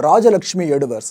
ராஜலக்ஷ்மி எடுவர்ஸ்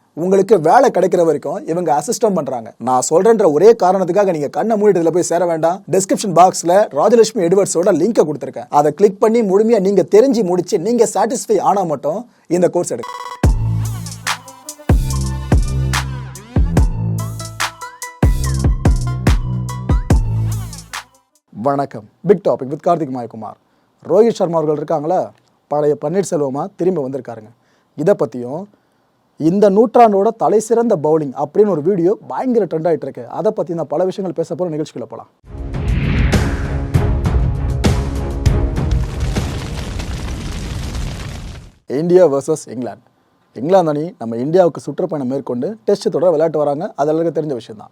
உங்களுக்கு வேலை கிடைக்கிற வரைக்கும் இவங்க அசிஸ்டம் பண்றாங்க. நான் சொல்றேன்ற ஒரே காரணத்துக்காக நீங்க கண்ணை மூடிட்டு போய் சேர வேண்டாம். டிஸ்கிரிப்ஷன் பாக்ஸ்ல ராஜலட்சுமி எட்வர்ட்ஸோட லிங்கை கொடுத்துருக்கேன். அதை கிளிக் பண்ணி முழுமையா நீங்க தெரிஞ்சு முடிச்சு நீங்க சாட்டிஸ்ஃபை ஆனா மட்டும் இந்த கோர்ஸ் எடுக்க வணக்கம். Big topic with Karthik Mayakumar. Rohit Sharma அவர்கள் இருக்காங்களா? பழைய பன்னீர்செல்வமா திரும்பி வந்திருக்காருங்க. இதை பற்றியும் இந்த நூற்றாண்டோட தலை சிறந்த பவுலிங் அப்படின்னு ஒரு வீடியோ பயங்கர ட்ரெண்ட் ஆகிட்டு இருக்கு அதை பற்றி நான் பல விஷயங்கள் பேச போகிற நிகழ்ச்சிக்குள்ள போகலாம் இந்தியா வர்சஸ் இங்கிலாந்து. இங்கிலாந்து அணி நம்ம இந்தியாவுக்கு சுற்றுப்பயணம் மேற்கொண்டு டெஸ்ட் தொடர் விளையாட்டு வராங்க. அது எல்லாருக்கும் தெரிஞ்ச விஷயம் தான்.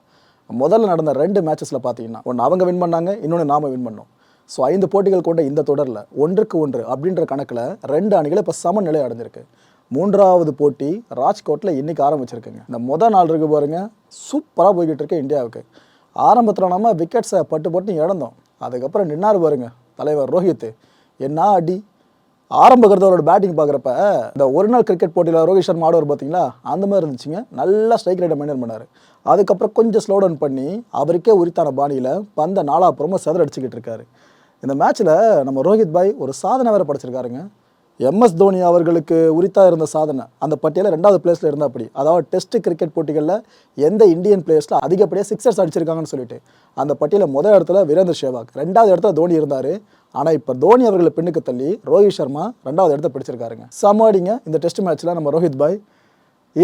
முதல்ல நடந்த ரெண்டு மேட்சஸில் பார்த்தீங்கன்னா ஒன்று அவங்க வின் பண்ணாங்க இன்னொன்று நாம வின் பண்ணோம். ஸோ ஐந்து போட்டிகள் கொண்ட இந்த தொடரில் ஒன்றுக்கு ஒன்று அப்படின்ற கணக்கில் ரெண்டு அணிகள் இப்போ சமநிலை அடைஞ்சிருக்கு. மூன்றாவது போட்டி ராஜ்கோட்டில் இன்னைக்கு ஆரம்பிச்சிருக்குங்க. இந்த முதல் நாள் இருக்கு பாருங்க சூப்பராக போய்கிட்டு இருக்கு இந்தியாவுக்கு. ஆரம்பத்தில் நம்ம விக்கெட்ஸை பட்டு பட்டு இழந்தோம். அதுக்கப்புறம் நின்னார் பாருங்க தலைவர் ரோஹித். என்ன அடி. ஆரம்பக்கிறது பேட்டிங் பார்க்குறப்ப இந்த ஒரு நாள் கிரிக்கெட் போட்டியில் ரோஹித் சர்மா ஆடுவார் பார்த்தீங்களா அந்த மாதிரி இருந்துச்சுங்க. நல்லா ஸ்ட்ரைக் ரேட்டை மெயின்டைன் பண்ணார். அதுக்கப்புறம் கொஞ்சம் ஸ்லோ டவுன் பண்ணி அவருக்கே உரித்தான பாணியில் பந்த நாலாப்புறமும் செதற அடிச்சுக்கிட்டு இருக்காரு. இந்த மேட்ச்சில் நம்ம ரோஹித் பாய் ஒரு சாதனை வேறு படைச்சிருக்காருங்க. எம்எஸ் தோனி அவர்களுக்கு உரித்தாக இருந்த சாதனை. அந்த பட்டியலில் ரெண்டாவது பிளேஸில் இருந்தா அப்படி. அதாவது டெஸ்ட் கிரிக்கெட் போட்டிகளில் எந்த இந்தியன் பிளேயர்ஸில் அதிகப்படியாக சிக்ஸர்ஸ் அடிச்சிருக்காங்கன்னு சொல்லிட்டு. அந்த பட்டியலில் முதல் இடத்துல வீரேந்தர் சேவாக் ரெண்டாவது இடத்துல தோனி இருந்தார். ஆனால் இப்போ தோனி அவர்களை பின்னுக்கு தள்ளி ரோஹித் சர்மா ரெண்டாவது இடத்த பிடிச்சிருக்காருங்க. சமாடிங்க இந்த டெஸ்ட் மேட்ச்சில் நம்ம ரோஹித் பாய்.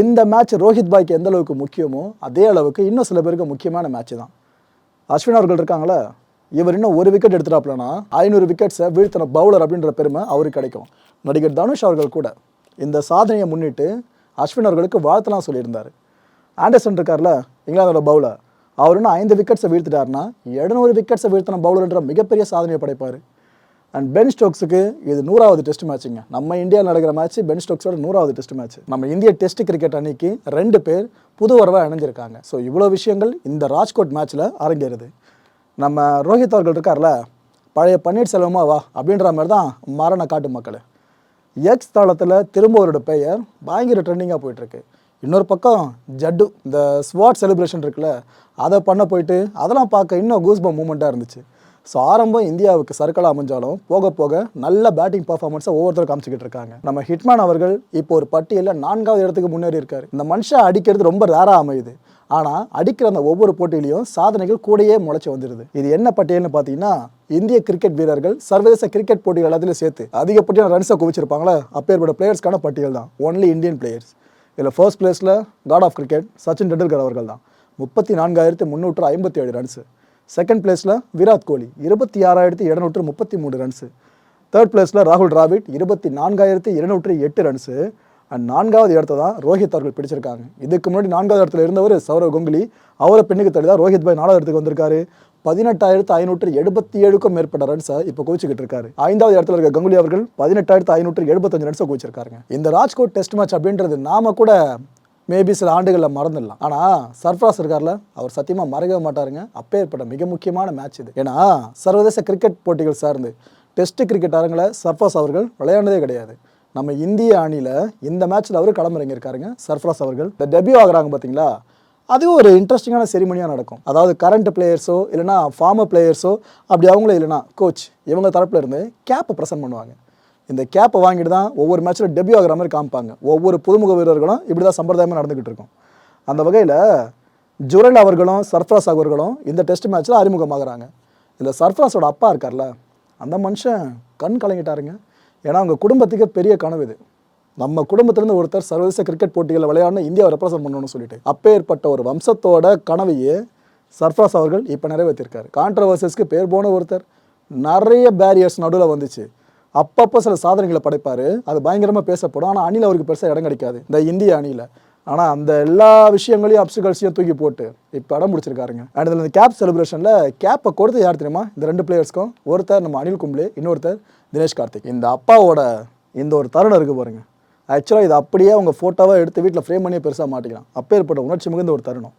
இந்த மேட்ச் ரோஹித் பாய்க்கு எந்த அளவுக்கு முக்கியமோ அதே அளவுக்கு இன்னும் சில பேருக்கு முக்கியமான மேட்ச் தான். அஸ்வின் அவர்கள் இருக்காங்களே? இவர் இன்னும் ஒரு விக்கெட் எடுத்துட்டாப்லனா ஐநூறு விக்கெட்ஸை வீழ்த்தின பவுலர் அப்படின்ற பெருமை அவருக்கு கிடைக்கும். நடிகர் தனுஷ் அவர்கள் கூட இந்த சாதனையை முன்னிட்டு அஸ்வின் அவர்களுக்கு வாழ்த்தலாம் சொல்லியிருந்தார். ஆண்டர்சன் இருக்கார்ல இங்கிலாந்தோட பவுலர் அவர் இன்னும் ஐந்து விக்கெட்ஸை வீழ்த்திட்டாருன்னா எழுநூறு விக்கெட்ஸை வீழ்த்தின பவுலர்ன்ற மிகப்பெரிய சாதனையை படைப்பார். அண்ட் பென் ஸ்டோக்ஸுக்கு இது நூறாவது டெஸ்ட் மேட்சுங்க நம்ம இந்தியாவில் நடக்கிற மேட்ச் பென் ஸ்டோக்ஸோட நூறாவது டெஸ்ட் மேட்ச் நம்ம இந்திய டெஸ்ட் கிரிக்கெட் அன்னைக்கு ரெண்டு பேர் புது வரவாக இணைஞ்சிருக்காங்க. ஸோ இவ்வளோ விஷயங்கள் இந்த ராஜ்கோட் மேட்ச்சில் அரங்கேறுது. நம்ம ரோஹித் அவர்கள் இருக்கார்ல பழைய பன்னீர்செல்வமா வா அப்படின்ற மாதிரி தான் மரண காட்டு மக்கள். எக்ஸ் தளத்தில் திரும்ப அவரோட பெயர் பயங்கர ட்ரெண்டிங்காக போயிட்டுருக்கு. இன்னொரு பக்கம் ஜட்டு இந்த ஸ்வாட் செலிப்ரேஷன் இருக்குல்ல அதை பண்ண போயிட்டு அதெல்லாம் பார்க்க இன்னும் கூஸ்பம் மூமெண்ட்டாக இருந்துச்சு. ஸோ ஆரம்பம் இந்தியாவுக்கு சர்க்கலாக அமைஞ்சாலும் போக போக நல்ல பேட்டிங் பர்ஃபார்மன்ஸை ஒவ்வொருத்தரும் காமிச்சிக்கிட்டு இருக்காங்க. நம்ம ஹிட்மேன் அவர்கள் இப்போ ஒரு பட்டியலில் நான்காவது இடத்துக்கு முன்னேறி இருக்காரு. இந்த மனுஷன் அடிக்கிறது ரொம்ப ரேராக அமையுது. ஆனால் அடிக்கிற அந்த ஒவ்வொரு போட்டியிலையும் சாதனைகள் கூடயே முளைச்சி வந்துடுது இது என்ன பட்டியல்னு பார்த்தீங்கன்னா இந்திய கிரிக்கெட் வீரர்கள் சர்வதேச கிரிக்கெட் போட்டிகள் எல்லாத்துலையும் சேர்த்து அதிகப்படியான ரன்ஸை குவிச்சிருப்பாங்களே அப்பேற்பட்ட பிளேயர்ஸ்க்கான பட்டியல் தான். ஒன்லி இந்தியன் பிளேயர்ஸ் இதில் first place god of cricket Sachin Tendulkar அவர்கள் தான். முப்பத்தி நான்காயிரத்தி முந்நூற்று ஐம்பத்தி ஏழு ரன்ஸு செகண்ட் பிளேஸில் விராட் கோலி இருபத்தி ஆறாயிரத்தி இருநூற்று முப்பத்தி மூணு ரன்ஸு தேர்ட் பிளேஸில் ராகுல் டிராவிட் இருபத்தி நான்காயிரத்தி இருநூற்றி எட்டு ரன்ஸு அண்ட் நான்காவது இடத்த தான் ரோஹித் அவர்கள் பிடிச்சிருக்காங்க. இதுக்கு முன்னாடி நான்காவது இடத்துல இருந்தவர் சௌரவ் கங்குலி. அவரை பெண்ணுக்கு தள்ளி தான் ரோஹித் பாய் நாலாவது இடத்துக்கு வந்திருக்காரு. பதினெட்டாயிரத்து ஐநூற்று எழுபத்தி ஏழுக்கும் மேற்பட்ட ரன்ஸை இப்போ குவிச்சிக்கிட்டு இருக்காரு. ஐந்தாவது இடத்துல இருக்க கங்குலி அவர்கள் பதினெட்டாயிரத்து ஐநூற்று எழுபத்தஞ்சு ரன்ஸை குவிச்சிருக்காருங்க. இந்த ராஜ்கோட் டெஸ்ட் மேட்ச் அப்படின்றது நாம கூட மேபி சில ஆண்டுகளில் மறந்துடலாம். ஆனால் சர்ஃப்ராஸ் இருக்கார்ல அவர் சத்தியமாக மறக்கவே மாட்டாருங்க. அப்பேற்பட்ட மிக முக்கியமான மேட்ச் இது. ஏன்னா சர்வதேச கிரிக்கெட் போட்டிகள் சார்ந்து டெஸ்ட் கிரிக்கெட் அரங்கில் சர்ஃப்ராஸ் அவர்கள் விளையாண்டதே கிடையாது. நம்ம இந்திய அணியில் இந்த மேட்ச்சில் அவர் களமிறங்கியிருக்காருங்க சர்ஃப்ராஸ் அவர்கள். இந்த டெபியூ ஆகுறாங்க பார்த்தீங்களா அதுவும் ஒரு இன்ட்ரெஸ்டிங்கான செரிமனியாக நடக்கும். அதாவது கரண்ட் பிளேயர்ஸோ இல்லைனா ஃபார்மர் பிளேயர்ஸோ அப்படி அவங்களே இல்லைனா கோச் இவங்க தரப்புல இருந்து கேப்பை ப்ரெசென்ட் பண்ணுவாங்க. இந்த கேப்பை வாங்கிட்டு தான் ஒவ்வொரு மேட்ச்சில் டெபியூ ஆகிற மாதிரி காமிப்பாங்க. ஒவ்வொரு புதுமுக வீரர்களும் இப்படி தான் சம்பிரதாயமாக நடந்துக்கிட்டு இருக்கும். அந்த வகையில் ஜுரல் அவர்களும் சர்ஃப்ராஸ் அவர்களும் இந்த டெஸ்ட் மேட்ச்சில் அறிமுகமாகறாங்க. இதில் சர்ஃப்ராஸோட அப்பா இருக்கார்ல அந்த மனுஷன் கண் கலங்கிட்டாருங்க. ஏன்னா அவங்க குடும்பத்துக்கு பெரிய கனவு இது. நம்ம குடும்பத்திலேருந்து ஒருத்தர் சர்வதேச கிரிக்கெட் போட்டிகளில் விளையாடணும் இந்தியாவை ரெப்ரசன்ட் பண்ணணும்னு சொல்லிட்டு. அப்பேற்பட்ட ஒரு வம்சத்தோட கனவையே சர்ஃப்ராஸ் அவர்கள் இப்போ நிறைவேற்றிருக்காரு. கான்ட்ரவர்சஸ்க்கு பேர் போன ஒருத்தர். நிறைய பேரியர்ஸ் நடுவில் வந்துச்சு. அப்பப்போ சில சாதனைகளை படைப்பார். அது பயங்கரமாக பேசப்படும். ஆனால் அணியில் அவருக்கு பெருசாக இடம் கிடைக்காது. இந்த இந்திய அணியில். ஆனால் அந்த எல்லா விஷயங்களையும் அப்சிகல்ஸையும் தூக்கி போட்டு இப்போ இடம் முடிச்சிருக்காருங்க அண்ட் இதில் இந்த கேப் செலிப்ரேஷனில் கேப்பை கொடுத்து யார் தெரியுமா? இந்த ரெண்டு பிளேயர்ஸ்க்கும் ஒருத்தர் நம்ம அனில் கும்ப்ளே இன்னொருத்தர் தினேஷ் கார்த்திக். இந்த அப்பாவோட இந்த ஒரு தருணம் இருக்குது பாருங்க. ஆக்சுவலாக இது அப்படியே அவங்க ஃபோட்டோவாக எடுத்து வீட்டில் ஃப்ரேம் பண்ணியே பெருசாக மாட்டிக்கலாம். அப்பேற்பட்ட உணர்ச்சி மிகுந்த ஒரு தருணம்.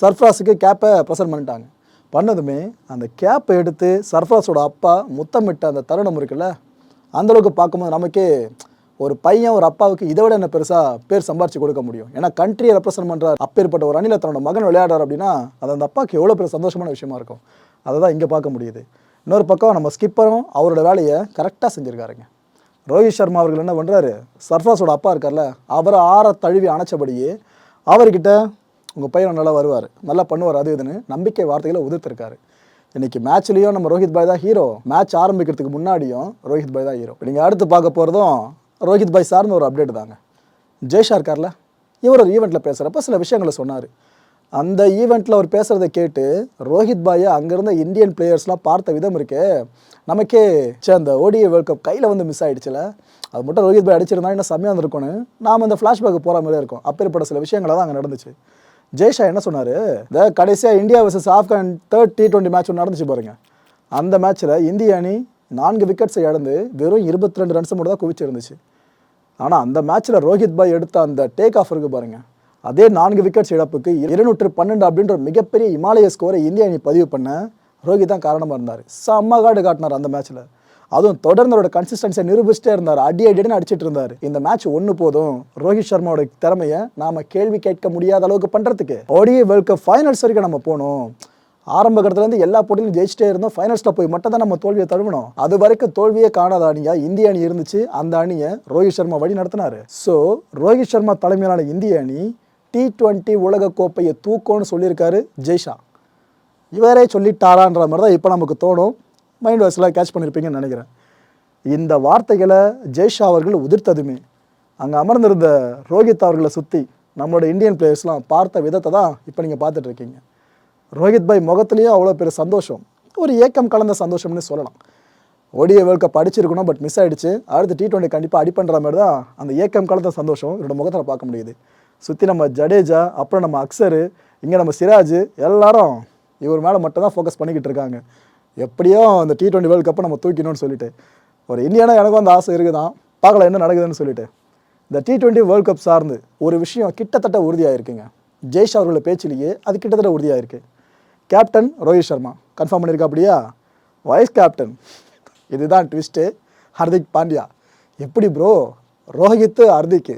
சர்ஃப்ராஸுக்கு கேப்பை ப்ரெசென்ட் பண்ணிட்டாங்க. பண்ணதுமே அந்த கேப்பை எடுத்து சர்ஃப்ராஸோட அப்பா முத்தமிட்ட அந்த தருணம் இருக்குல்ல அந்தளவுக்கு பார்க்கும்போது நமக்கே ஒரு பையன் ஒரு அப்பாவுக்கு இதை விட என்ன பெருசாக பேர் சம்பாரிச்சு கொடுக்க முடியும். ஏன்னா கண்ட்ரியை ரெப்ரசென்ட் பண்ணுறார் அப்பேற்பட்ட ஒரு அணியில் தன்னோட மகன் விளையாடுறார் அப்படின்னா அது அந்த அப்பாவுக்கு எவ்வளோ பெரிய சந்தோஷமான விஷயமா இருக்கும். அதை தான் இங்கே பார்க்க முடியுது. இன்னொரு பக்கம் நம்ம ஸ்கிப்பரும் அவரோட வேலையை கரெக்டாக செஞ்சுருக்காருங்க. ரோஹித் சர்மா அவர்கள் என்ன பண்ணுறாரு சர்ஃபாஸோட அப்பா இருக்கார்ல அவரை ஆற தழுவி அணைச்சபடியே அவர்கிட்ட உங்கள் பையன் நல்லா வருவார் நல்லா பண்ணுவார் அது இதுன்னு நம்பிக்கை வார்த்தைகளை உதிர்த்திருக்காரு. இன்னைக்கு மேட்ச்லேயும் நம்ம ரோஹித் பாய் தான் ஹீரோ மேட்ச் ஆரம்பிக்கிறதுக்கு முன்னாடியும் ரோஹித் பாய் தான் ஹீரோ நீங்கள் அடுத்து பார்க்க போகிறதும் ரோஹித் பாய் சார்ந்த ஒரு அப்டேட் தாங்க. ஜெய்ஷா இருக்கார்ல இவர் ஒரு ஈவெண்ட்டில் பேசுகிறப்ப சில விஷயங்களை சொன்னார். அந்த ஈவெண்ட்டில் அவர் பேசுகிறத கேட்டு ரோஹித் பாயை அங்கேருந்த இந்தியன் பிளேயர்ஸ்லாம் பார்த்த விதம் இருக்கே. நமக்கே சே அந்த ஓடிஐ வேர்ல்ட் கப் கையில் வந்து மிஸ் ஆகிடுச்சுல அது மட்டும் ரோஹித் பாய் அடிச்சிருந்தா என்ன செம்மையாக இருந்திருக்கும்னு நாம் அந்த ஃப்ளாஷ்பேக் போகிற மாதிரி இருக்கும். அப்பேற்பட்ட சில விஷயங்கள் தான் அங்கே நடந்துச்சு. ஜெய்ஷா என்ன சொன்னார்? இந்த கடைசியாக India versus Afghan third T twenty match ஒன்று நடந்துச்சு பாருங்கள் அந்த மேட்ச்சில் இந்திய அணி நான்கு விக்கெட்ஸை இழந்து வெறும் இருபத்தி ரெண்டு ரன்ஸ் மட்டும் தான் குவிச்சிருந்துச்சு. ஆனால் அந்த மேட்ச்சில் ரோஹித் பாய் எடுத்த அந்த டேக் ஆஃப் இருக்கு பாருங்கள் அதே நான்கு விக்கெட்ஸ் இழப்புக்கு இருநூற்று பன்னெண்டு அப்படின்ற ஒரு மிகப்பெரிய இமாலய ஸ்கோரை இந்திய அணி பதிவு பண்ண ரோஹித் தான் காரணமாக இருந்தார். செம்ம காடு காட்டினார் அந்த மேட்ச்சில் அதுவும் தொடர்ந்து அவரோட கன்சிஸ்டன்சியை நிரூபிச்சிட்டே இருந்தார். அடி அடின்னு அடிச்சிட்டு இருந்தார். இந்த மேட்ச் ஒன்று போதும். ரோஹித் சர்மாவோட திறமையை நாம கேள்வி கேட்க முடியாத அளவுக்கு பண்ணுறதுக்கு ஓடிஐ வேர்ல்ட் கப் ஃபைனல்ஸ் வரைக்கும் நம்ம போகணும் ஆரம்ப கட்டத்துலேருந்து எல்லா போட்டியிலும் ஜெயிச்சிட்டே இருந்தோம். ஃபைனல்ஸில் போய் மட்டும் தான் நம்ம தோல்வியை தழுவணும் அது வரைக்கும் தோல்வியே காணாத அணியா இந்திய அணி இருந்துச்சு. அந்த அணியை ரோஹித் சர்மா வழி நடத்தினாரு. ஸோ ரோஹித் சர்மா தலைமையிலான இந்திய அணி டி டுவெண்ட்டி உலக கோப்பையை தூக்கம்னு சொல்லியிருக்காரு ஜெய்ஷா இவரே சொல்லிட்டாரான்ற மாதிரி தான் இப்போ நமக்கு தோணும். மைண்ட் வாஷ்லாம் கேட்ச் பண்ணியிருப்பீங்கன்னு நினைக்கிறேன். இந்த வார்த்தைகளை ஜெய்ஷா அவர்கள் உதிர்த்ததுமே. அங்கே அமர்ந்திருந்த ரோஹித் அவர்களை சுற்றி நம்மளோட இந்தியன் பிளேயர்ஸ்லாம் பார்த்த விதத்தை தான் இப்போ நீங்கள் பார்த்துட்டு இருக்கீங்க. ரோஹித் பாய் முகத்துலேயும் அவ்வளோ பெரிய சந்தோஷம். ஒரு ஏக்கம் கலந்த சந்தோஷம்னு சொல்லலாம். ஒடிய வேர்ல்ட் கப் அடிச்சிருக்கணும் பட் மிஸ் ஆகிடுச்சு அடுத்து டி டுவெண்ட்டி கண்டிப்பாக அடி பண்ணுற மாதிரி தான் அந்த ஏக்கம் கலந்த சந்தோஷம் இவரோட முகத்தில் பார்க்க முடியுது. சுற்றி நம்ம ஜடேஜா அப்புறம் நம்ம அக்ஸரு இங்கே நம்ம சிராஜ் எல்லாரும் இவர் மேலே மட்டும் தான் ஃபோக்கஸ் பண்ணிக்கிட்டு இருக்காங்க. எப்படியோ அந்த டி டுவெண்ட்டி வேர்ல்ட் கப்பை நம்ம தூக்கணும்னு சொல்லிட்டு. ஒரு இந்தியானா எனக்கும் அந்த ஆசை இருக்குது தான் பார்க்கலாம் என்ன நடக்குதுன்னு சொல்லிட்டு. இந்த டி டுவெண்ட்டி வேர்ல்ட் கப் சார்ந்து ஒரு விஷயம் கிட்டத்தட்ட உறுதியாயிருக்குங்க. ஜெய்ஷ் அவர்களோட பேச்சிலேயே அது கிட்டத்தட்ட உறுதியாயிருக்கு. கேப்டன் ரோஹித் சர்மா. கன்ஃபார்ம் பண்ணியிருக்கா அப்படியா? வைஸ் கேப்டன் இதுதான் ட்விஸ்ட்டு ஹர்திக் பாண்டியா. எப்படி ப்ரோ ரோஹித்து ஹர்திக்கு.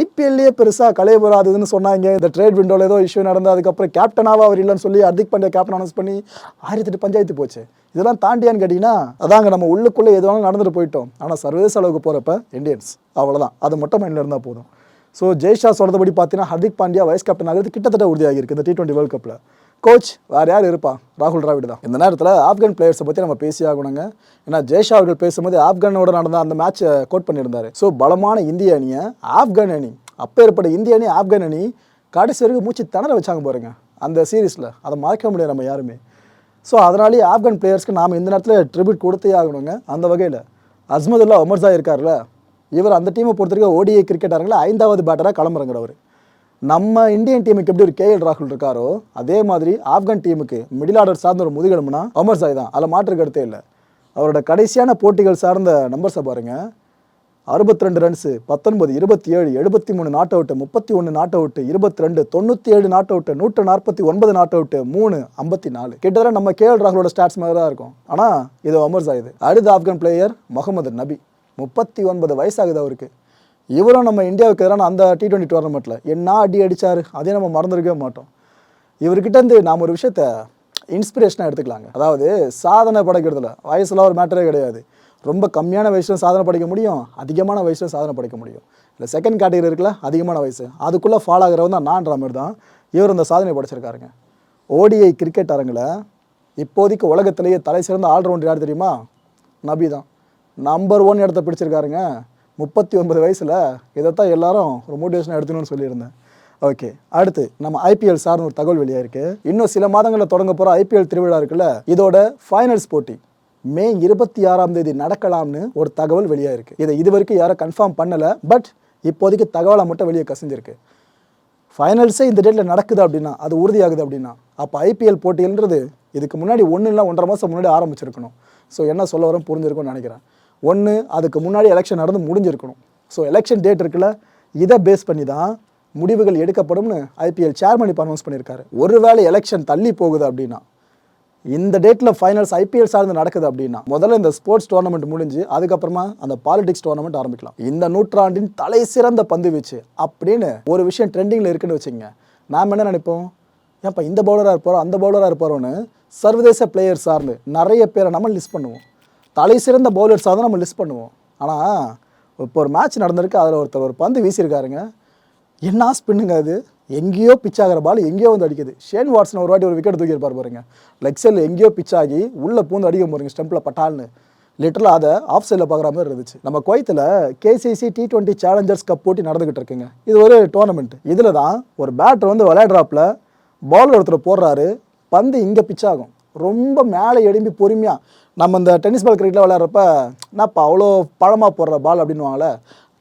ஐபிஎல்லையே பெருசாக கலைய போகாதுன்னு சொன்னாங்க. இந்த ட்ரேட் விண்டோவில் ஏதோ இஷ்யூ நடந்து அதுக்கப்புறம் கேப்டனாக அவர் இல்லைன்னு சொல்லி ஹர்திக் பாண்டியா கேப்டன் அனௌன்ஸ் பண்ணி ஆயிரத்தெட்டு பஞ்சாயத்து போச்சு. இதெல்லாம் தாண்டியான்னு கேட்டிங்கன்னா அதாங்க நம்ம உள்ளுக்குள்ளே எது வேணாலும் நடந்துட்டு போயிட்டோம். ஆனால் சர்வதேச அளவுக்கு போகிறப்ப இந்தியன்ஸ் அவ்வளோதான் அது மட்டும் மைண்டில் இருந்தால் போதும். ஸோ ஜெய்ஷா சொல்கிறபடி பார்த்தீங்கன்னா ஹர்திக் பாண்டியா வைஸ் கேப்டன் ஆகிறது கிட்டத்தட்ட உறுதியாகி இந்த டி டுவெண்ட்டி வேர்ல்ட் கப்பில் கோச் வேறு யார் இருப்பா? ராகுல் டிராவிட் தான். இந்த நேரத்தில் ஆப்கான் பிளேயர்ஸை பற்றி நம்ம பேசி ஆகணுங்க. ஏன்னா ஜெய்ஷா அவர்கள் பேசும்போது ஆப்கானோட நடந்த அந்த மேட்சை கோட் பண்ணியிருந்தாரு. ஸோ பலமான இந்திய அணியை ஆப்கான் அணி அப்பேற்பட்ட இந்திய அணி ஆப்கான் அணி கடைசி வரைக்கும் மூச்சு திணற வச்சாங்க பாருங்க. அந்த சீரீஸில் அதை மறக்க முடியாது நம்ம யாருமே. ஸோ அதனாலேயே ஆப்கான் பிளேயர்ஸ்க்கு நாம் இந்த நேரத்தில் ட்ரிபியூட் கொடுத்தே ஆகணுங்க. அந்த வகையில். அஸ்மதுல்லா ஒமர்ஸா இருக்கார்ல. இவர் அந்த டீமை பொறுத்த வரைக்கும் ஓடிஐ கிரிக்கெட் அரங்கில் ஐந்தாவது பேட்டராக கிளம்புறங்கிறவர் நம்ம இந்தியன் டீமுக்கு எப்படி ஒரு கேஎல் ராகுல் இருக்காரோ அதே மாதிரி ஆப்கான் டீமுக்கு மிடில் ஆர்டர் சார்ந்த ஒரு முதுகெலும்புனா அமர் சாய் தான். அதில் மாற்று கருத்தே இல்லை. அவரோட கடைசியான போட்டிகள் சார்ந்த நம்பர்ஸை பாருங்கள் அறுபத்தி ரெண்டு ரன்ஸு பத்தொன்பது இருபத்தி ஏழு எழுபத்தி மூணு நாட் அவுட்டு முப்பத்தி ஒன்று நாட் அவுட்டு இருபத்தி ரெண்டு தொண்ணூற்றி ஏழு நாட் அவுட்டு நூற்று நாற்பத்தி ஒன்பது நாட் அவுட்டு மூணு ஐம்பத்தி நாலு. கிட்டத்தட்ட நம்ம கேஎல் ராகுலோட ஸ்டாட்ஸ் மாதிரி தான் இருக்கும். ஆனால் இது அமர் சாயுது அடுத்த ஆப்கான் பிளேயர் முகமது நபி. முப்பத்தி ஒன்பது வயசாகுது அவருக்கு. இவரும் நம்ம இந்தியாவுக்கு எதிரான அந்த டி டுவெண்ட்டி டோர்னமெண்ட்டில் என்ன அடி அடித்தார் அதே நம்ம மறந்துருக்கவே மாட்டோம். இவர்கிட்டருந்து நாம் ஒரு விஷயத்த இன்ஸ்பிரேஷனாக எடுத்துக்கலாங்க. அதாவது சாதனை படைக்கிறதுல வயசுல ஒரு மேட்டரே கிடையாது. ரொம்ப கம்மியான வயசுல சாதனை படைக்க முடியும் அதிகமான வயசுல சாதனை படைக்க முடியும். இல்லை செகண்ட் கேட்டகரி இருக்குல்ல அதிகமான வயசு அதுக்குள்ளே ஃபாலோ ஆகிறவன் தான் நான்ற மாதிரி தான் இவர் இந்த சாதனை படைச்சிருக்காருங்க. ஓடிஐ கிரிக்கெட் அரங்கில் இப்போதைக்கு உலகத்திலேயே தலை சிறந்த ஆல்ரவுண்டர் யார் தெரியுமா? நபி தான். நம்பர் ஒன் இடத்த பிடிச்சிருக்காருங்க. முப்பத்தி ஒன்பது வயசில் இதைத்தான் எல்லாரும் ஒரு மோட்டிவேஷனாக எடுத்துக்கணும்னு சொல்லியிருந்தேன். ஓகே அடுத்து நம்ம ஐபிஎல் சார்னு ஒரு தகவல் வெளியாயிருக்கு இன்னும் சில மாதங்களில் தொடங்க போகிற ஐபிஎல் திருவிழா இருக்குல்ல இதோட ஃபைனல்ஸ் போட்டி மே இருபத்தி ஆறாம் தேதி நடக்கலாம்னு ஒரு தகவல் வெளியாயிருக்கு இதை இது வரைக்கும் யாரும் கன்ஃபார்ம் பண்ணலை பட் இப்போதைக்கு தகவலை மட்டும் வெளியே கசிஞ்சிருக்கு. ஃபைனல்ஸே இந்த டேட்டில் நடக்குது அப்படின்னா அது உறுதியாகுது அப்படின்னா அப்போ ஐபிஎல் போட்டின்றது இதுக்கு முன்னாடி ஒன்று இல்லை ஒன்றரை மாதம் முன்னாடி ஆரம்பிச்சிருக்கணும். ஸோ என்ன சொல்ல வரோம் புரிஞ்சிருக்கும்னு நினைக்கிறேன். ஒன்று அதுக்கு முன்னாடி எலெக்ஷன் நடந்து முடிஞ்சிருக்கணும். ஸோ எலெக்ஷன் டேட் இருக்குல்ல இதை பேஸ் பண்ணி தான் முடிவுகள் எடுக்கப்படும்னு ஐபிஎல் சேர்மன் இப்போ அனௌன்ஸ் பண்ணியிருக்காரு. ஒருவேளை எலெக்ஷன் தள்ளி போகுது அப்படின்னா இந்த டேட்டில் ஃபைனல்ஸ் ஐபிஎல் சார்ந்து நடக்குது அப்படின்னா முதல்ல இந்த ஸ்போர்ட்ஸ் டோர்னமெண்ட் முடிஞ்சு அதுக்கப்புறமா அந்த பாலிடிக்ஸ் டோர்னமெண்ட் ஆரம்பிக்கலாம். இந்த நூற்றாண்டின் தலை சிறந்த பந்து வீச்சு அப்படின்னு ஒரு விஷயம் ட்ரெண்டிங்கில் இருக்குன்னு வச்சுங்க நாம் என்ன நினைப்போம்? ஏன்ப்பா இந்த பவுலராக இருப்பாரோ அந்த பவுலராக இருப்பாரோன்னு சர்வதேச பிளேயர் சார்ந்து நிறைய பேரை நம்ம லிஸ்ட் பண்ணுவோம். தலை சிறந்த பவுலர்ஸாக தான் நம்ம லிஸ்ட் பண்ணுவோம். ஆனால் இப்போ ஒரு மேட்ச் நடந்திருக்கு அதில் ஒருத்தர் ஒரு பந்து வீசியிருக்காருங்க. என்ன ஸ்பின்னுங்க அது? எங்கேயோ பிச் ஆகிற பால் எங்கேயோ வந்து அடிக்குது. ஷேன் வாட்ஸன் ஒரு வாட்டி ஒரு விக்கெட் தூக்கியிருப்பார் பாருங்க. லெக் சைடில் எங்கேயோ பிச் ஆகி உள்ளே பூந்து அடிக்க போகிறீங்க ஸ்டெம்பில் பட்டால்னு லிட்டரலாக அதை ஆஃப் சைடில் பார்க்குற மாதிரி இருந்துச்சு. நம்ம குவைத்தில் KCC T twenty challengers cup போட்டி நடந்துகிட்டு இருக்குங்க. இது ஒரு டோர்னமெண்ட் இதில் தான் ஒரு பேட்டர் வந்து விளையாடுறாப்புல பால் ஒருத்தர் போடுறாரு பந்து இங்கே பிச் ஆகும். ரொம்ப மேலே எழும்பி பொறுமையாக நம்ம இந்த டென்னிஸ் பால் கிரிக்கெட்டில் விளையாடுறப்ப என்னப்பா அவ்வளோ பழமாக போடுற பால் அப்படின்னுவாங்களே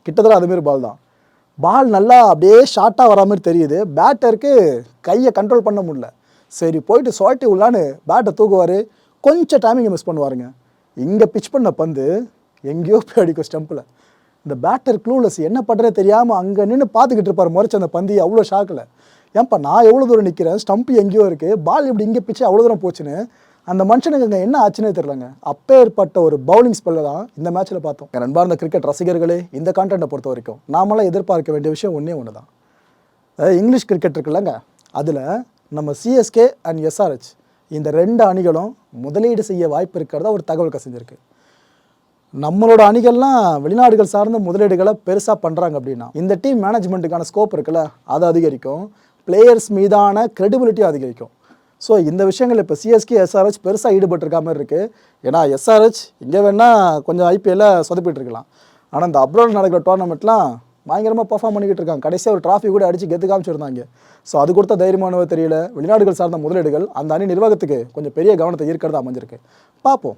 கிட்டத்தட்ட அதுமாரி பால் தான். பால் நல்லா அப்படியே ஷார்ட்டாக வரா மாதிரி தெரியுது. பேட்டருக்கு கையை கண்ட்ரோல் பண்ண முடியல. சரி போயிட்டு சோட்டி உள்ளான்னு பேட்டை தூக்குவார். கொஞ்சம் டைமிங்கை மிஸ் பண்ணுவாருங்க. இங்கே பிச் பண்ண பந்து எங்கேயோ போய் அடிக்கும் ஸ்டெம்பில் இந்த பேட்டர் க்ளூலெஸ் என்ன பண்ணுறதே தெரியாமல் அங்கே நின்று பார்த்துக்கிட்டு இருப்பார் முறைச்ச அந்த பந்தி அவ்வளோ ஷாக்கில் ஏன்ப்பா நான் எவ்வளோ தூரம் நிற்கிறேன் ஸ்டம்ப் எங்கேயோ இருக்குது பால் இப்படி இங்கே பிச்சு அவ்வளோ தூரம் போச்சுன்னு அந்த மனுஷனுக்கு அங்கே என்ன ஆச்சுன்னே தெரிலங்க அப்பேற்பட்ட ஒரு பவுலிங் ஸ்பெல்ல தான் இந்த மேட்ச்சில் பார்த்தோம். என் அன்பார்ந்த கிரிக்கெட் ரசிகர்களே இந்த கான்டென்ட்டை பொறுத்த வரைக்கும் நாமெல்லாம் எதிர்பார்க்க வேண்டிய விஷயம் ஒன்றே ஒன்று தான். அதாவது இங்கிலீஷ் கிரிக்கெட் இருக்குல்லங்க. அதில் நம்ம சிஎஸ்கே அண்ட் எஸ்ஆர்ஹெச் இந்த ரெண்டு அணிகளும் முதலீடு செய்ய வாய்ப்பு இருக்கிறதா ஒரு தகவல் கசிஞ்சிருக்கு. நம்மளோட அணிகள்லாம் வெளிநாடுகள் சார்ந்த முதலீடுகளை பெருசாக பண்ணுறாங்க அப்படின்னா இந்த டீம் மேனேஜ்மெண்ட்டுக்கான ஸ்கோப் இருக்குல்ல அது அதிகரிக்கும். பிளேயர்ஸ் மீதான க்ரெடிபிலிட்டி அதிகரிக்கும். ஸோ இந்த விஷயங்கள் இப்போ சிஎஸ்கே எஸ்ஆர்ஹெச் பெருசாக ஈடுபட்டிருக்க மாதிரி இருக்குது ஏன்னா எஸ்ஆர்ஹெச் இங்கே வேணால் கொஞ்சம் ஐபிஎல்ல சொதப்பிட்டு இருக்கலாம் ஆனால் இந்த அப்ராட் நடக்கிற டோர்னமெண்ட்லாம் பயங்கரமாக பர்ஃபார்ம் பண்ணிக்கிட்டு இருக்காங்க. கடைசியாக ஒரு டிராஃபி கூட அடித்து கெத்து காமிச்சிருந்தாங்க. ஸோ அது கொடுத்த தைரியமானவோ தெரியல. வெளிநாடுகள் சார்ந்த முதலீடுகள் அந்த அணி நிர்வாகத்துக்கு கொஞ்சம் பெரிய கவனத்தை ஈர்க்கிறது அமைஞ்சிருக்கு. பார்ப்போம்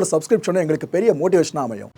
சப்ஸ்கிரிப்ஷனும் எங்களுக்கு பெரிய மோட்டிவேஷனாக அமையும்.